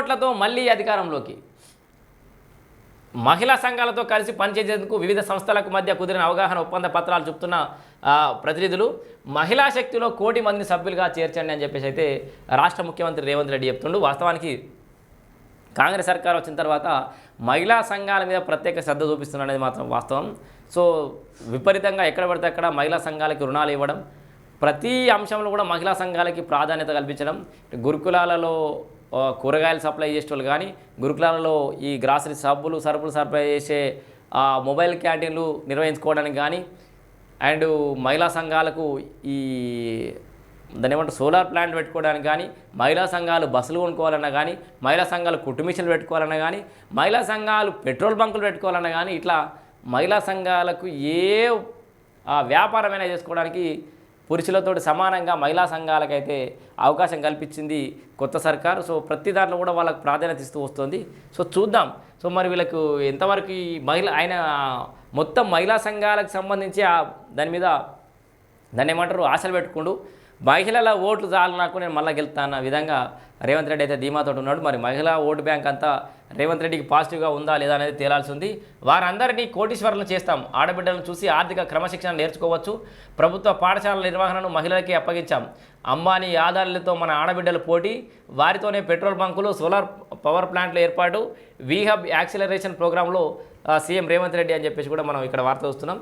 ఓట్లతో మళ్ళీ అధికారంలోకి. మహిళా సంఘాలతో కలిసి పనిచేసేందుకు వివిధ సంస్థలకు మధ్య కుదిరిన అవగాహన ఒప్పంద పత్రాలు చెప్తున్న ప్రతినిధులు మహిళా శక్తిలో కోటి మంది సభ్యులుగా చేర్చండి అని చెప్పేసి అయితే రాష్ట్ర ముఖ్యమంత్రి రేవంత్ రెడ్డి చెప్తుండు. వాస్తవానికి కాంగ్రెస్ సర్కార్ వచ్చిన తర్వాత మహిళా సంఘాల మీద ప్రత్యేక శ్రద్ధ చూపిస్తున్నది మాత్రం వాస్తవం. సో విపరీతంగా ఎక్కడ పడితే అక్కడ మహిళా సంఘాలకి రుణాలు ఇవ్వడం ప్రతి అంశంలో కూడా మహిళా సంఘాలకి ప్రాధాన్యత కల్పించడం గురుకులాలలో కూరగాయలు సప్లై చేసేవాళ్ళు కానీ గురుకులాలలో ఈ గ్రాసరీ సబ్బులు సరుకులు సప్లై చేసే ఆ, మొబైల్ క్యాంటీన్లు నిర్వహించుకోవడానికి కానీ అండ్ మహిళా సంఘాలకు ఈ దాని ఏమంటారు సోలార్ ప్లాంట్ పెట్టుకోవడానికి కానీ మహిళా సంఘాలు బస్సులు కొనుక్కోవాలన్నా కానీ మహిళా సంఘాలు కుట్టు పెట్టుకోవాలన్నా కానీ మహిళా సంఘాలు పెట్రోల్ బంకులు పెట్టుకోవాలన్నా కానీ ఇట్లా మహిళా సంఘాలకు ఏ వ్యాపారమైనా చేసుకోవడానికి పురుషులతో సమానంగా మహిళా సంఘాలకైతే అవకాశం కల్పించింది కొత్త సర్కారు. సో ప్రతి దాంట్లో కూడా వాళ్ళకు ప్రాధాన్యత ఇస్తూ వస్తుంది. సో చూద్దాం. సో మరి వీళ్ళకు ఎంతవరకు ఈ మహిళ ఆయన మొత్తం మహిళా సంఘాలకు సంబంధించి ఆ దాని మీద దాన్ని ఏమంటారు? ఆశలు పెట్టుకుంటూ మహిళల ఓట్లు చాలు నాకు నేను మళ్ళీ గెలుతా అన్న విధంగా రేవంత్ రెడ్డి అయితే ధీమాతో ఉన్నాడు. మరి మహిళా ఓటు బ్యాంక్ అంతా రేవంత్ రెడ్డికి పాజిటివ్గా ఉందా లేదా అనేది తేలాల్సి ఉంది. వారందరినీ కోటీశ్వరులను చేస్తాం. ఆడబిడ్డలను చూసి ఆర్థిక క్రమశిక్షణ నేర్చుకోవచ్చు. ప్రభుత్వ పాఠశాలల నిర్వహణను మహిళలకే అప్పగించాం. అంబానీ ఆధారాలతో మన ఆడబిడ్డల పోటీ. వారితోనే పెట్రోల్ బంకులు సోలార్ పవర్ ప్లాంట్ల ఏర్పాటు. వీహబ్ యాక్సిలరేషన్ ప్రోగ్రాంలో సీఎం రేవంత్ రెడ్డి అని చెప్పేసి కూడా మనం ఇక్కడ వార్త చూస్తున్నాం.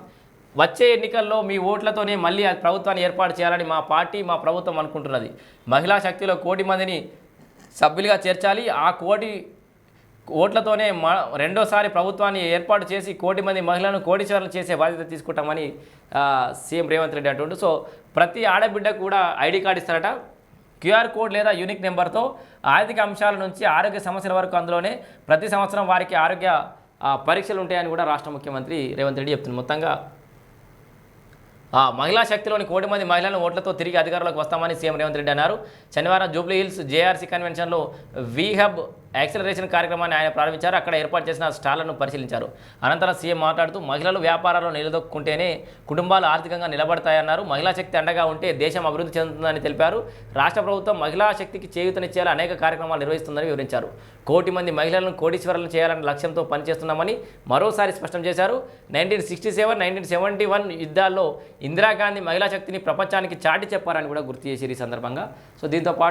వచ్చే ఎన్నికల్లో మీ ఓట్లతోనే మళ్ళీ ప్రభుత్వాన్ని ఏర్పాటు చేయాలని మా పార్టీ మా ప్రభుత్వం అనుకుంటున్నది. మహిళా శక్తిలో కోటి మందిని సభ్యులుగా చేర్చాలి. ఆ కోటి ఓట్లతోనే మ రెండోసారి ప్రభుత్వాన్ని ఏర్పాటు చేసి కోటి మంది మహిళలను కోటీశ్వరులు చేసే బాధ్యత తీసుకుంటామని సీఎం రేవంత్ రెడ్డి అంటుండు. సో ప్రతి ఆడబిడ్డకు కూడా ఐడి కార్డు ఇస్తారట. క్యూఆర్ కోడ్ లేదా యూనిక్ నెంబర్తో ఆర్థిక అంశాల నుంచి ఆరోగ్య సమస్యల వరకు అందులోనే ప్రతి సంవత్సరం వారికి ఆరోగ్య పరీక్షలు ఉంటాయని కూడా రాష్ట్ర ముఖ్యమంత్రి రేవంత్ రెడ్డి చెప్తున్నారు. మొత్తంగా మహిళా శక్తిలోని కోటి మంది మహిళలను ఓట్లతో తిరిగి అధికారంలోకి వస్తామని సీఎం రేవంత్ రెడ్డి అన్నారు. శనివారం జూబ్లీ హిల్స్ జేఆర్సీ కన్వెన్షన్లో వీహబ్ యాక్సిలరేషన్ కార్యక్రమాన్ని ఆయన ప్రారంభించారు. అక్కడ ఏర్పాటు చేసిన స్టాళ్ళను పరిశీలించారు. అనంతరం సీఎం మాట్లాడుతూ మహిళలు వ్యాపారాల్లో నిలదొక్కుంటేనే కుటుంబాలు ఆర్థికంగా నిలబడతాయన్నారు. మహిళా శక్తి అండగా ఉంటే దేశం అభివృద్ధి చెందుతుందని తెలిపారు. రాష్ట్ర ప్రభుత్వం మహిళా శక్తికి చేయూతనిచ్చేలా అనేక కార్యక్రమాలు నిర్వహిస్తుందని వివరించారు. కోటి మంది మహిళలను కోటీశ్వరులను చేయాలన్న లక్ష్యంతో పనిచేస్తున్నామని మరోసారి స్పష్టం చేశారు. Nineteen sixty seven nineteen seventy one యుద్ధాల్లో Indira Gandhi మహిళా శక్తిని ప్రపంచానికి చాటి చెప్పారని కూడా గుర్తు చేశారు ఈ సందర్భంగా. సో దీంతో పాటు